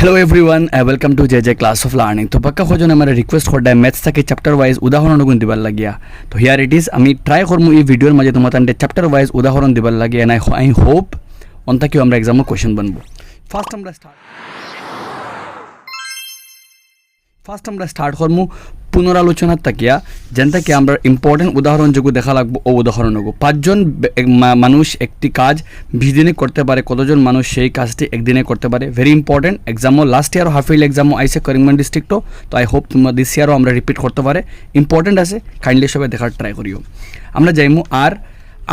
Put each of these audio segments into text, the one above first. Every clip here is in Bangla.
hello everyone welcome to J J class of learning तो पक्का हो जो हमारे रिक्वेस्ट করতে ম্যাথস থেকে চ্যাপ্টার ওয়াইজ উদাহরণ গুণ দিবার লাগিয়া তো হিয়ার ইট ইজ আমি ট্রাই করবো এই ভিডিওর মাঝে তোমার তান্ডে চ্যাপ্টার ওয়াইজ উদাহরণ দিবার লাগে এন্ড আই হোপ অন্তাকেও আমরা এক্সামও কোয়েশ্চেন বানবো ফার্স্ট আমরা স্টার্ট ফার্স্ট আমরা স্টার্ট করবো পুনরালোচনার তাকিয়া যেন কি আমরা ইম্পর্টেন্ট উদাহরণ যোগ দেখা লাগবো ও উদাহরণ হোক পাঁচজন মানুষ একটি কাজ বিশ দিনে করতে পারে, কতজন মানুষ সেই কাজটি একদিনে করতে পারে? ভেরি ইম্পর্টেন্ট এক্সামও লাস্ট ইয়ারও হাফ ইয়ারলি এক্সামও আইসে করিমগঞ্জ ডিস্ট্রিক্টও তো আই হোপ তোমরা দিস ইয়ারও আমরা রিপিট করতে পারে। ইম্পর্টেন্ট আছে কাইন্ডলি সবাই দেখার ট্রাই করিও। আমরা যাইমু আর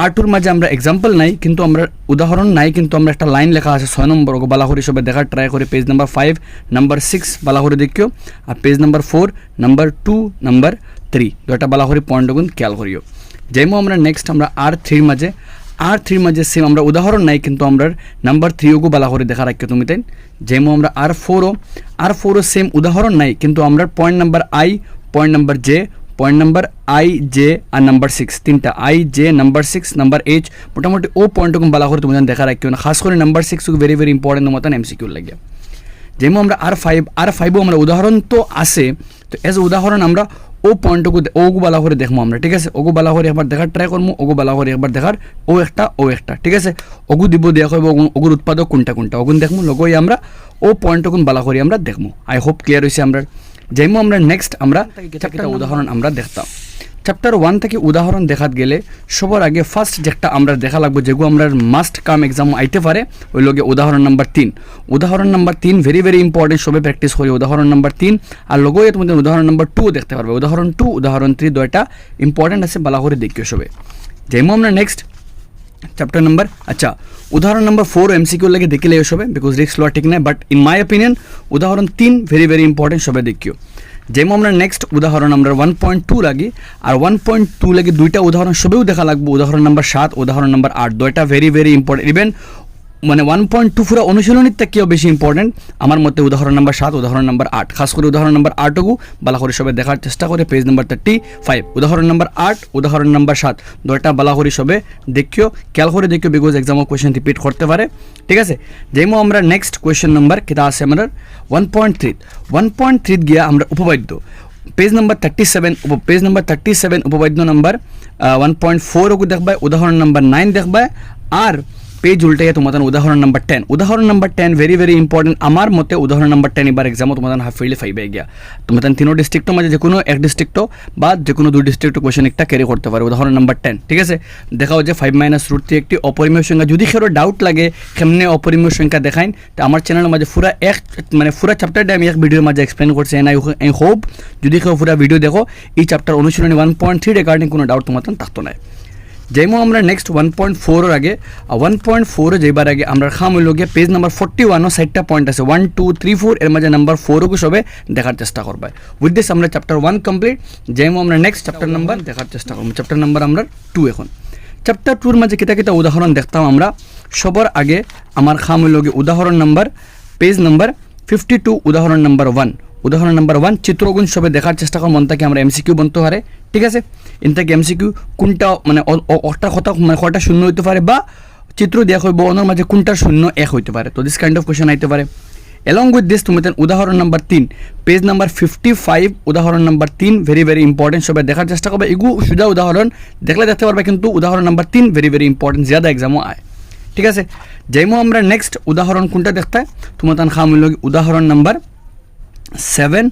আর্টুর মাঝে আমরা এক্সাম্পল নাই, কিন্তু আমরা উদাহরণ নাই, কিন্তু আমরা একটা লাইন লেখা আছে, ছয় নম্বর বালাহরি সবাই দেখার ট্রাই করে page number five number six বালাহরি দেখিও, আর page number four number two number three দুটা বালাহরি পয়েন্টগুন খেয়াল করিও। যেমন আমরা নেক্সট আমরা আর থ্রির মাঝে আর থ্রির মাঝে সেম আমরা উদাহরণ নাই, কিন্তু আমরা নাম্বার থ্রি থ্রিওগু বালাহরি দেখা রাখিও তুমি তাই? যেমন আমরা আর ফোরও আর ফোরও সেম উদাহরণ নাই, কিন্তু আমরা point number I point number J point number I J R number six তিনটা I J number six number H মোটামুটি ও পয়েন্টটুকু বালা করে তুমি দেখা রাখিও না খাস করে number six very very important মতন এমসিকিউ লাগে যেমন আমরা আর ফাইভ আর ফাইভও আমরা উদাহরণ তো আছে, তো এজ উদাহরণ আমরা ও পয়েন্টটুকু ওগু বালা করে দেখব আমরা, ঠিক আছে? ওগু বালা করে একবার দেখার ট্রাই করব ওগু বালা করে একবার দেখার ও একটা ও একটা, ঠিক আছে? ওগু দিব দেওয়া করব ওগুর উৎপাদক কোনটা কোনটা? ওগুন দেখব লগই আমরা ও পয়েন্টটুকুন বালা করে আমরা দেখব আই হোপ ক্লিয়ার হয়েছে আমরা। যেমন আমরা নেক্সট আমরা একটা উদাহরণ আমরা দেখতাম। চ্যাপ্টার ওয়ান থেকে উদাহরণ দেখাত গেলে সবার আগে ফার্স্ট যেটা আমরা দেখা লাগবো যেগুলো আমরা মাস্ট কাম এক্সাম আইতে পারে ওই লগে উদাহরণ নাম্বার তিন। উদাহরণ নাম্বার তিন ভেরি ভেরি ইম্পর্টেন্ট সবে প্র্যাকটিস করি। উদাহরণ নাম্বার তিন আর লগয়ে তোমাদের উদাহরণ নাম্বার টু দেখতে পারবে। উদাহরণ টু উদাহরণ থ্রি দুইটা ইম্পর্টেন্ট আছে বালা করে দেখিও সবে। যেমন আমরা নেক্সট চ্যাপ্টার নাম্বার আচ্ছা উদাহরণ নাম্বার ফোর এমসিকিউ লাগে দেখিলে সবে বিকজ রিক্স লওয়া ঠিক নাই বাট ইন মাই অপিনিয়ন উদাহরণ তিন ভেরি ভেরি ইম্পর্টেন্ট সবে দেখিও। যেমন আমরা নেক্সট উদাহরণ আমরা ওয়ান পয়েন্ট টু লাগি, আর ওয়ান পয়েন্ট টু লাগে দুইটা উদাহরণ সবেও দেখা লাগবে। উদাহরণ নাম্বার সাত, উদাহরণ নাম্বার আট, দুইটা ভেরি ভেরি ইম্পর্টেন্ট ইভেন মানে ওয়ান পয়েন্ট টু পুরো অনুশীলনীর থেকেও বেশি ইম্পর্টেন্ট আমার মতে উদাহরণ নাম্বার সাত, উদাহরণ নাম্বার আট। খাস করে উদাহরণ নাম্বার আটটুকু বালা করে সবে দেখার চেষ্টা করে পেজ নাম্বার থার্টি ফাইভ উদাহরণ নাম্বার আট, উদাহরণ নাম্বার সাত। দুইটা বালা করে সবে দেখিও, খেয়াল করে দেখিও বিকজ এক্সামও কোয়েশ্চেন রিপিট করতে পারে। ঠিক আছে? যেমন আমরা নেক্সট কোয়েশ্চেন নাম্বার কেটা আছে আমরা one point three one point three গিয়া আমরা উপবাদ্য। পেজ নাম্বার থার্টি সেভেন উপ পেজ নাম্বার থার্টি সেভেন উপবাদ্য নাম্বার ওয়ান পয়েন্ট ফোর দেখবায় উদাহরণ নাম্বার নাইন দেখবায় আর পেজ উল্টাইয়া তোমাদের উদাহরণ নাম্বার টেন উদাহরণ number ten very very important আমার মতে উদাহরণ নাম্বার টেন এবার এক্সামও তোমাদের হাফ ফিল্ডে ফাইভে গিয়া। তোমাদের তিনো ডিস্ট্রিক্টর মাঝে যে কোনো এক ডিস্ট্রিক্টও বা যে কোনো দুই ডিস্ট্রিক্ট কোয়েশন একটা ক্যারি করতে পারে। উদাহরণ নাম্বার টেন ঠিক আছে? দেখাও যে ফাইভ মাইনাস রুট থ্রি একটি অপরিমেয় সংখ্যা। যদি কারও ডাউট লাগে, কেমনে অপরিমেয় সংখ্যা দেখাইন, তো আমার চ্যানেলের মাঝে পুরা এক মানে পুরা চ্যাপ্টারটা আমি এক ভিডিওর মাঝে এক্সপ্লেন করছি। এন আই হোপ যদি কেউ পুরা ভিডিও দেখো, এই চ্যাপ্টার অনুশীলনী ওয়ান পয়েন্ট থ্রি রেগার্ডিং কোনো ডাউট তোমার থাকতো না। যেমন আমরা নেক্সট ওয়ান পয়েন্ট ফোরের আগে ওয়ান পয়েন্ট ফোরে যাইবার আগে আমরা খাম হইল গিয়ে পেজ নাম্বার ফোর্টি ওয়ানও সাইডটা পয়েন্ট আছে। ওয়ান টু থ্রি ফোর এর মাঝে নাম্বার ফোরও সবে দেখার চেষ্টা করবে উইথ দিস আমরা চ্যাপ্টার ওয়ান কমপ্লিট যেমন আমরা নেক্সট চ্যাপ্টার নাম্বার দেখার চেষ্টা করব। চ্যাপ্টার নাম্বার আমরা টু এখন। চ্যাপ্টার টুর মাঝে কিতা কিতা উদাহরণ দেখতাম আমরা। সবার আগে আমার খাম হইল গিয়ে উদাহরণ number page number fifty two উদাহরণ নাম্বার ওয়ান উদাহরণ নাম্বার ওয়ান চিত্রগুণ সবে দেখার চেষ্টা করব মন থেকে আমরা এমসিকিউ বনতে পারে ঠিক আছে? ইন থেকে এমসিকিউ কোনটা মানে অ- অ- কথা মানে কটা শূন্য হইতে পারে বা চিত্র দেওয়া হইব, অন্যর মাঝে কোনটা শূন্য এক হইতে পারে? তো দিস কাইন্ড অফ কোয়েশন আইতে পারে। এলং উইথ দিস তুমি উদাহরণ নাম্বার তিন পেজ নাম্বার ফিফটি ফাইভ উদাহরণ নাম্বার তিন ভেরি ভেরি ইম্পর্টেন্ট সবাই দেখার চেষ্টা করবে। এগু সুদা উদাহরণ, দেখলে দেখতে পারবে কিন্তু উদাহরণ নাম্বার তিন ভেরি ভেরি ইম্পর্টেন্ট জিয়াদা এক্সামও আয়। ঠিক আছে? যেমন আমরা নেক্সট উদাহরণ কোনটা দেখতে? তোমার তান খাম হইল গিয়ে উদাহরণ নাম্বার সেভেন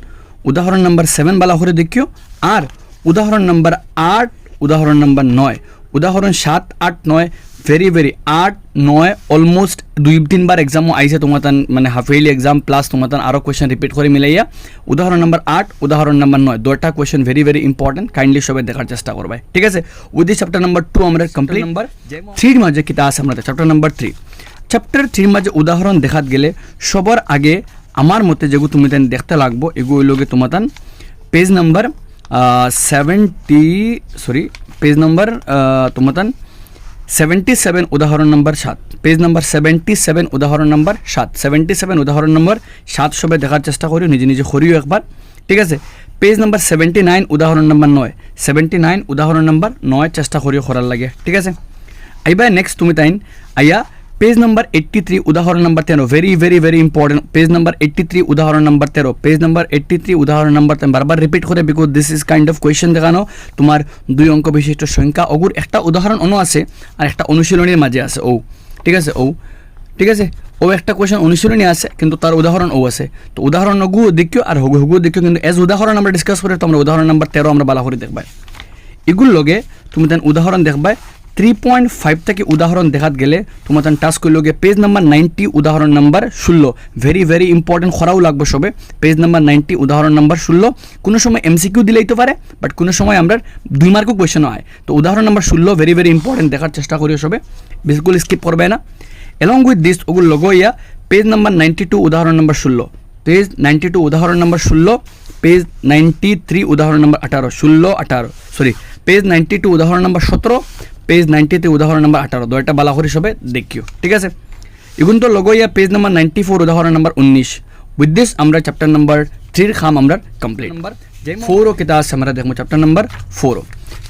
উদাহরণ নাম্বার সেভেন বালা করে দেখিও। আর উদাহরণ নাম্বার আট উদাহরণ নাম্বার নয়। উদাহরণ সাত আট নয় ভেরি ভেরি আট নয় অলমোস্ট দুই তিনবার এক্সামও আইছে তোমার তান মানে হাফ ইয়ারলি এক্সাম প্লাস তোমার তান আরও কোয়েশন রিপিট করে মিলাইয়া। উদাহরণ নাম্বার আট উদাহরণ নাম্বার নয় দুটা question very very important kindly সবাই দেখার চেষ্টা করবে ঠিক আছে? উইথ চ্যাপ্টার নাম্বার টু আমরা কমপ্লিট নাম্বার থ্রির মাঝে কিতা আছে আমরা চ্যাপ্টার নাম্বার থ্রি চ্যাপ্টার থ্রির মাঝে উদাহরণ দেখাত গেলে সবার আগে আমার মতে যেগুলো তুমি তান দেখতে লাগবো এগুলো লোকে তোমার তান page number seventy sorry page number তোমার তান সেভেন্টি সেভেন উদাহরণ নম্বর সাত। পেজ নাম্বার সেভেন্টি সেভেন উদাহরণ নম্বর সাত। সেভেন্টি সেভেন উদাহরণ নম্বর সাত সবে দেখার চেষ্টা করি নিজে নিজে করিও একবার। ঠিক আছে? পেজ নাম্বার সেভেন্টি নাইন উদাহরণ নম্বর নয়। সেভেন্টি নাইন উদাহরণ নম্বর নয় চেষ্টা করিও করার লাগে। ঠিক আছে? এইবার নেক্সট তুমি তাইন, আইয়া পেজ নাম্বার এইট্টি থ্রি উদাহরণ নাম্বার তেরো very very very important page number eighty three উদাহরণ নাম্বার তেরো পেজ নাম্বার এইট্টি থ্রি উদাহরণ নাম্বার তেরো বারবার রিপিট করে because this is kind of question দেখানো। তোমার দুই অঙ্ক বিশিষ্ট সংখ্যা, অগুর একটা উদাহরণ অন্য আছে, আর একটা অনুশীলনীর মাঝে আছে, ও। ঠিক আছে, ও। ঠিক আছে? ও একটা কোয়েশ্চেন অনুশীলনী আছে, কিন্তু তার উদাহরণ ও আছে। তো উদাহরণ নগু দেখিও, আর হগু হগু দেখিও, কিন্তু এজ উদাহরণ আমরা ডিসকাস করে, তো আমরা উদাহরণ নাম্বার তেরো আমরা বালা করে দেখবাই। এগুলোর লগে তুমি তেন উদাহরণ দেখবাই থ্রি পয়েন্ট থেকে উদাহরণ দেখাত গেলে তোমার তেন টাস্ক করলে গিয়ে পেজ নাম্বার নাইনটি উদাহরণ নাম্বার ষোলো। ভেরি ভেরি ইম্পর্টেন্ট খরাও লাগবে সবে। পেজ নাম্বার নাইনটি উদাহরণ নাম্বার ষোলো। কোনো সময় এমসিকিউ দিলেই তো পারে বাট কোনো সময় আমরা দুই মার্কও কোয়েশন হয়। তো উদাহরণ নাম্বার ষোলো ভেরি ভেরি ইম্পর্টেন্ট দেখার চেষ্টা করিও সবে। বিলকুল স্কিপ করবে না। এলং উইথ দিস ওগুলো লগো ইয়া পেজ নাম্বার নাইনটি টু উদাহরণ নাম্বার ষোলো। পেজ নাইনটি টু উদাহরণ নাম্বার ষোলো পেজ নাইনটি থ্রি উদাহরণ নাম্বার আঠারো। ষোলো, আঠারো সরি পেজ নাইনটি টু উদাহরণ নাম্বার সতেরো পেজ নাইনটি থ্রি উদাহরণ নাম্বার আঠারো। দয়টা বালা করে সবে দেখিও ঠিক আছে? এগুন তো লগইয়া পেজ নাম্বার নাইনটি ফোর উদাহরণ নাম্বার উনিশ। উইথ দিস আমরা চ্যাপ্টার নাম্বার থ্রির খাম আমরা কমপ্লিট নাম্বার ফোরও কেতা আছে আমরা দেখব চ্যাপ্টার নাম্বার ফোরও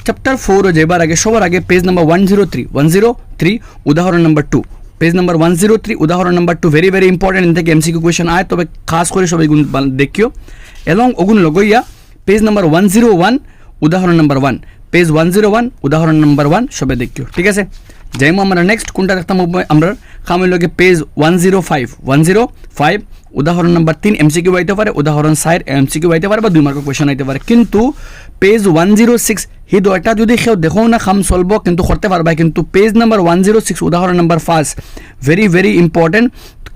চ্যাপ্টার ফোরও যেবার আগে সবার আগে page number one zero three one zero three উদাহরণ number two page number one zero three উদাহরণ number two very very important N থেকে এমসিকিউ কোয়েশন আয় তবে খাস করে সবাই দেখিও। এবং ওগুন লগইয়া page number one zero one উদাহরণ number one page one zero one উদাহরণ নাম্বার ওয়ান সবে দেখিও ঠিক আছে? যাইমো আমরা নেক্সট কোনটা দেখতাম আমরা খামের লগে page one zero five one zero five উদাহরণ নাম্বার তিন এমসিকিউ আইতে পারে, উদাহরণ সাইড এমসিকিউ আইতে পারে বা দুই মার্কের কোয়েশন আইতে পারে। কিন্তু পেজ ওয়ান জিরো সিক্স সেই দয়টা যদি সেও দেখো না, খাম চলব কিন্তু করতে পারবা। কিন্তু page number one zero six উদাহরণ number first very very important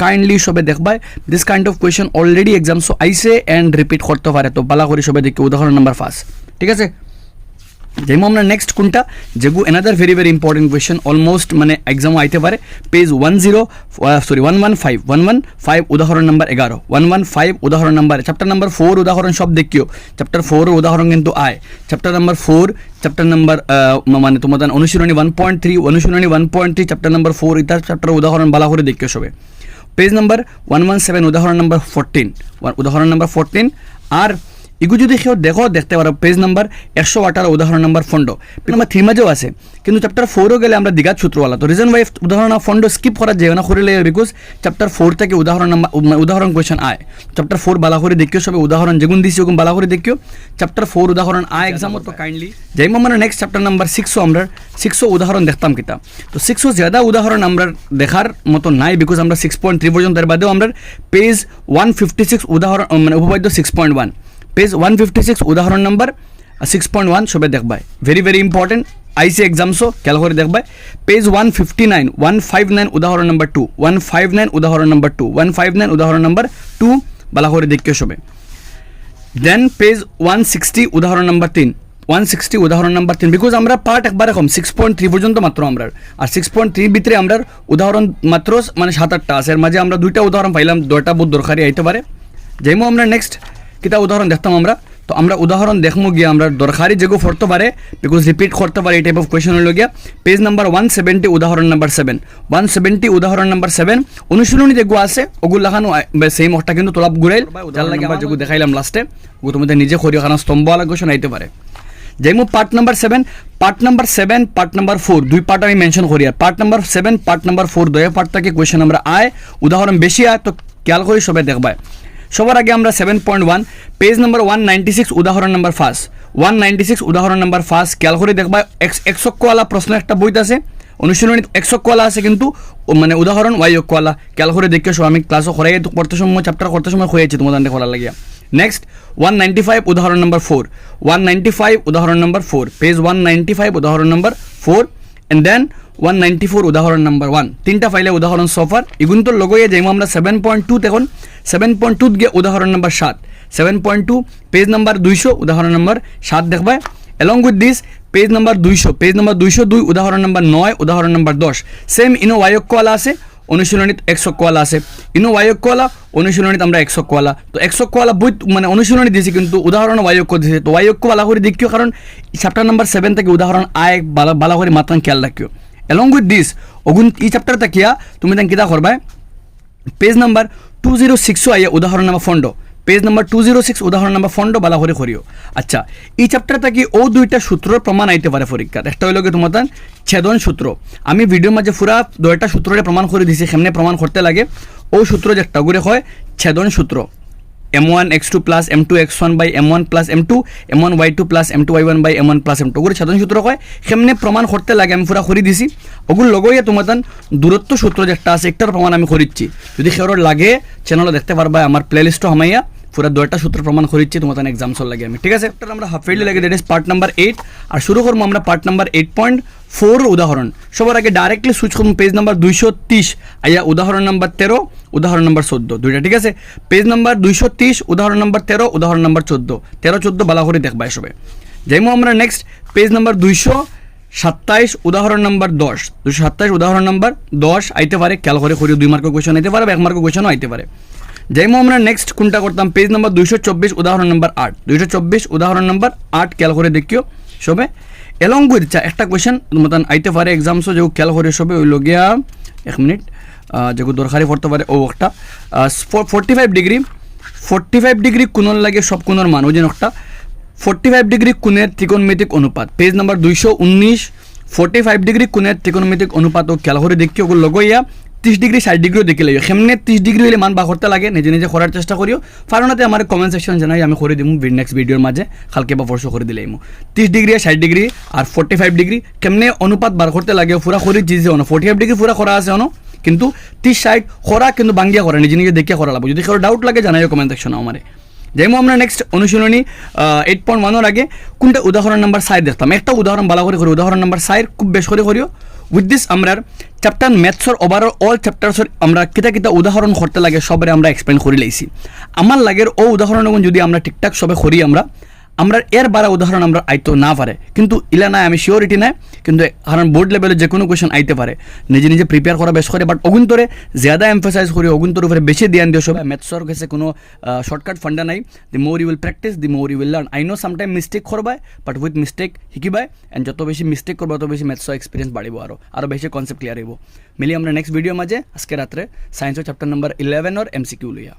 kindly সবে দেখবাই this kind of question already এক্সামসও আইসে অ্যান্ড রিপিট করতে পারে। তো বালা করে সবে দেখি, উদাহরণ নাম্বার ফার্স্ট ঠিক আছে? যেমন আমরা নেক্সট কোনটা যেগু another very very important question almost মানে এক্সামও আইতে পারে page one zero sorry one one five one one five উদাহরণ নাম্বার এগারো ওয়ান ওয়ান ফাইভ উদাহরণ নাম্বার চ্যাপ্টার নাম্বার ফোর উদাহরণ সব দেখিও চ্যাপ্টার ফোর উদাহরণ কিন্তু আয় chapter number four chapter number মানে তোমাদের অনুশীলনী ওয়ান পয়েন্ট থ্রি অনুশীলনী one point three chapter number four ইতার চ্যাপ্টার উদাহরণ বালা করে দেখিও সবে page number one one seven উদাহরণ নাম্বার ফোরটিন উদাহরণ নাম্বার ফোরটিন আর এগু যদি কেউ দেখো, দেখতে পারো পেজ নাম্বার একশো আঠারো, উদাহরণ নাম্বার ফন্ড নাম্বার থ্রি মাঝেও আছে। কিন্তু চ্যাপ্টার ফোরও গেলে আমরা দীঘাত সূত্রওয়ালা। তো রিজন ওয়াইফ উদাহরণ ফন্ড স্কিপ করা যায় না করে বিকজ চ্যাপ্টার ফোর থেকে উদাহরণ নাম্বার উদাহরণ কোয়েশন আয়। চ্যাপ্টার ফোর বালা করে দেখিও সবে উদাহরণ যেগুন দিছি ওগুন বালা করে দেখিও। চ্যাপ্টার ফোর উদাহরণ আয় এক্সাম তো কাইন্ডলি যাই মানে নেক্সট চ্যাপ্টার নাম্বার সিক্সও আমরা সিক্সও উদাহরণ দেখতাম কিতা। তো সিক্সও জ্যাদা উদাহরণ আমরা দেখার মতো নাই বিকজ আমরা সিক্স পয়েন্ট থ্রি পর্যন্ত এর বাদেও আমরা পেজ ওয়ান ফিফটি সিক্স উদাহরণ মানে উপবাদ্য six point one page one fifty six উদাহরণ নাম্বার সিক্স পয়েন্ট ওয়ান সবে দেখবাই। ভেরি ভেরি ইম্পর্টেন্ট আইসি এক্সামসও খেয়াল করে দেখবাই। Page one fifty nine one five nine উদাহরণ number two one five nine উদাহরণ number two one five nine উদাহরণ নাম্বার টু বালা করে দেখিও সবে। দেন পেজ ওয়ান সিক্সটি উদাহরণ নাম্বার তিন ওয়ান সিক্সটি উদাহরণ নাম্বার তিন বিকজ আমরা পার্ট একবারে কম সিক্স পয়েন্ট থ্রি পর্যন্ত মাত্র আমরা। আর সিক্স পয়েন্ট থ্রির ভিতরে আমরা উদাহরণ মাত্র মানে সাত আটটা আছে। এর মাঝে আমরা দুইটা উদাহরণ পাইলাম, দুইটা বহুত দরকারি, আইতে পারে। যেমন আমরা নেক্সট কিতা উদাহরণ দেখতাম আমরা? তো আমরা উদাহরণ দেখমু গিয়ে আমরা দরকারি যেগু পড়তে পারে বিকজ রিপিট করতে পারে এই টাইপ অফ কোয়েশন হলো গিয়া পেজ নাম্বার ওয়ান সেভেন্টি উদাহরণ নাম্বার সেভেন ওয়ান সেভেন্টি উদাহরণ নাম্বার সেভেন অনুশীলনী যেগু আছে ওগুলো লাগানো সেম অটা কিন্তু তোলাপ ঘুরাইল। যার লাগে আমরা যেগু দেখাইলাম লাস্টে ওগু তোমাদের নিজে করিও খানা স্তম্ভ আলাগ কোয়েশন আইতে পারে। যেমন part number seven part number seven part number four দুই পার্ট আমি মেনশন করি আর। Part number seven part number four দয়া পার্ট থেকে কোয়েশন আমরা আয় উদাহরণ বেশি আয় তো খেয়াল করে সবাই দেখবায়। সবার আগে আমরা seven point one page number one ninety six উদাহরণ number first one ninety six উদাহরণ নাম্বার ফার্স্ট খেয়াল করে দেখবা একশক্যওয়ালা প্রশ্ন একটা বইতে আছে। অনুশীলনী একশক্যওয়ালা আছে কিন্তু মানে উদাহরণ ওয়াইক্যওয়ালা খেয়াল করে দেখে আমি ক্লাসও করাই পড়তে সময় চ্যাপ্টার করতে সময় হয়েছে তোমাদের করার লাগিয়া। নেক্সট ওয়ান নাইনটি ফাইভ উদাহরণ number four one ninety five উদাহরণ number four page one ninety five উদাহরণ number four and then one ninety four উদাহরণ নাম্বার ওয়ান তিনটা ফাইলে উদাহরণ সফার ইগুন্তর লগইয়ে যাইমো আমরা সেভেন পয়েন্ট টু এখন সেভেন পয়েন্ট টুত গিয়ে উদাহরণ নাম্বার সাত। Seven point two page number দুইশো, উদাহরণ নাম্বার সাত দেখবাই along with this page number দুইশো পেজ নাম্বার দুইশো দুই, উদাহরণ নাম্বার নয়, উদাহরণ নাম্বার দশ। সেম ইনো ওয়াইক্যওয়ালা আছে, অনুশীলনীত একশো কোয়ালা আছে। ইনো ওয়াইক্যওয়ালা অনুশীলনীত আমরা একশো কোয়ালা তো একশো কোয়ালা বই মানে অনুশীলনী দিয়েছি কিন্তু উদাহরণ ওয়াইক্য দিয়েছে তো ওয়াইক্য বালা করে দেখিও কারণ চ্যাপ্টার নাম্বার সেভেন থেকে উদাহরণ আয় বালা বালা করে খেয়াল রাখিও অ্যালং উইথ দিস অগুন এই চ্যাপ্টার তাকিয়া তুমি তান কিতা করবাই? পেজ নাম্বার টু জিরো সিক্সও আইয়া উদাহরণ number fond. Page number two zero six উদাহরণ নাম্বার ফন্ড বালা করে করিও। আচ্ছা এই চ্যাপ্টার থাকি ও দুইটা সূত্র প্রমাণ আইতে পারে পরীক্ষাত? একটা হইল কি তোমার ছেদন সূত্র। আমি ভিডিওর মাঝে পুরা দুইটা সূত্রে প্রমাণ করে দিছি, সেমনে প্রমাণ করতে লাগে। ও সূত্র যে একটা করে হয় ছেদন সূত্র। M one X two plus M two X one by M one plus M two M one Y two plus M two Y one by M one plus M two ওগুলো সাধারণ সূত্র হয় সেমনে প্রমাণ করতে লাগে আমি পুরা করে দিছি। ওগুলো লগইয়া তোমার দূরত্ব সূত্র যে একটা আছে, একটার প্রমাণ আমি করিচ্ছি। যদি সেওর লাগে চ্যানেলে দেখতে পারবা, আমার প্লে লিস্টও হামাইয়া, পুরা দুইটা সূত্র প্রমাণ করিচ্ছি তান এক্সামসর লাগে আমি। ঠিক আছে? আমরা হাফ ফেলি লাগে that is part number eight আর শুরু করব আমরা part number eight point four উদাহরণ। সবার আগে ডাইরেক্টলি সুইচ করুন পেজ নাম্বার দুইশো তিরিশ। আইয়া উদাহরণ নাম্বার তেরো। উদাহরণ নম্বর চোদ্দ, দুইটা, ঠিক আছে? পেজ নাম্বার দুইশো তিরিশ, উদাহরণ নম্বর তেরো, উদাহরণ নম্বর চোদ্দ। তেরো, চোদ্দ বালা করে দেখবা এসবে। যাইমো আমরা নেক্সট পেজ নাম্বার দুইশো সাতাইশ, উদাহরণ নম্বর দশ। দুশো সাতাইশ, উদাহরণ নাম্বার দশ, আইতে পারে, খেয়াল করে করি দুই মার্কের কোয়েশন আইতে পারে এক মার্কের কোয়েশনও আইতে পারে। যাইমো আমরা নেক্সট কোনটা করতাম? পেজ নাম্বার দুইশো চব্বিশ, উদাহরণ নম্বর আট। দুইশো চব্বিশ, উদাহরণ নাম্বার আট, খেয়াল করে দেখিও সবে এলং উইথ একটা কোয়েশন মতন আইতে পারে এক্সামসও যে খেয়াল করে সবে ওই লগিয়া এক মিনিট। যেগুলো দরকারি পড়তে পারে ও একটা forty five degree forty five degree কোণর লাগে সব কোণর মান ওই একটা ফোর্টি ফাইভ ডিগ্রি কোণের ত্রিকোণমিতিক অনুপাত পেজ নাম্বার দুইশো উনিশ ফোর্টি ফাইভ ডিগ্রি কোণের ত্রিকোণমিতিক অনুপাত ও খেয়াল করে দেখি ওগুলো লগইয়া ত্রিশ ডিগ্রি, ষাট ডিগ্রিও দেখে লাগে সেমনে ত্রিশ ডিগ্রি হলে মান বা করতে লাগে, নিজে নিজে করার চেষ্টা করিও। ফারণাতে আমার কমেন্ট সেকশন জানাই, আমি করে দিব নেক্সট ভিডিওর মাঝে, কালকে বা পরশু করে দিলে ত্রিশ ডিগ্রি, ষাট ডিগ্রি আর ফোর্টি ফাইভ ডিগ্রি, কেমনে অনুপাত বার করতে লাগে পুরা করে জিজে অন। ফোর্টি ফাইভ ডিগ্রি পুরা করা আছে অন। কিন্তু ত্রিশ ষাট করা কিন্তু বাঙ্গিয়া করা নিজে নিজে দেখিয়া করা লাগবে যদি কারও ডাউট লাগে, জানাই কমেন্ট সেকশন আমারে যেমন আমরা নেক্সট অনুশীলনী এইট পয়েন্ট ওয়ানের আগে কোনটা উদাহরণ নাম্বার সাই দেখতাম। একটা উদাহরণ ভালো করে করি উদাহরণ নাম্বার সাইর খুব বেশ করে করিও উইথ দিস আমরা চ্যাপ্টার ম্যাথসর ওভারঅল অল চ্যাপ্টার্সর আমরা কিতা কিতা উদাহরণ করতে লাগে সবরে আমরা এক্সপ্লেন করে লাইছি আমার লাগের ও উদাহরণ যদি আমরা ঠিকঠাক সবে করি আমরা আমরা এর বারা উদাহরণ আমরা আইতো না পারে। কিন্তু ইলা নাই, আমি শিওরিটি নাই, কিন্তু কারণ বোর্ড লেভেলে যে কোনো কোয়েশন আইতে পারে। নিজে নিজে প্রিপেয়ার করা বেশ করে বাট অগুন্তরে জ্যাদা এমফাসাইজ করি, অগুন্তর উপরে বেশি ধ্যান দিও সবাই। ম্যাথসর কাছে কোনো শর্টকাট ফান্ডা নাই। The more you will practice the more you will learn I know sometime mistake করবাই but with mistake শিকিবাই। অ্যান্ড যত বেশি মিস্টেক করবা, তত বেশি ম্যাথসর এক্সপিরিয়েন্স বাড়িব আরও আরও বেশি কনসেপ্ট ক্লিয়ার হইব। মিলি আমরা নেক্সট ভিডিও মাঝে, আজকে রাত্রে সায়েন্সের চ্যাপ্টার নাম্বার ইলেভেনের এমসিকিউ লইয়া।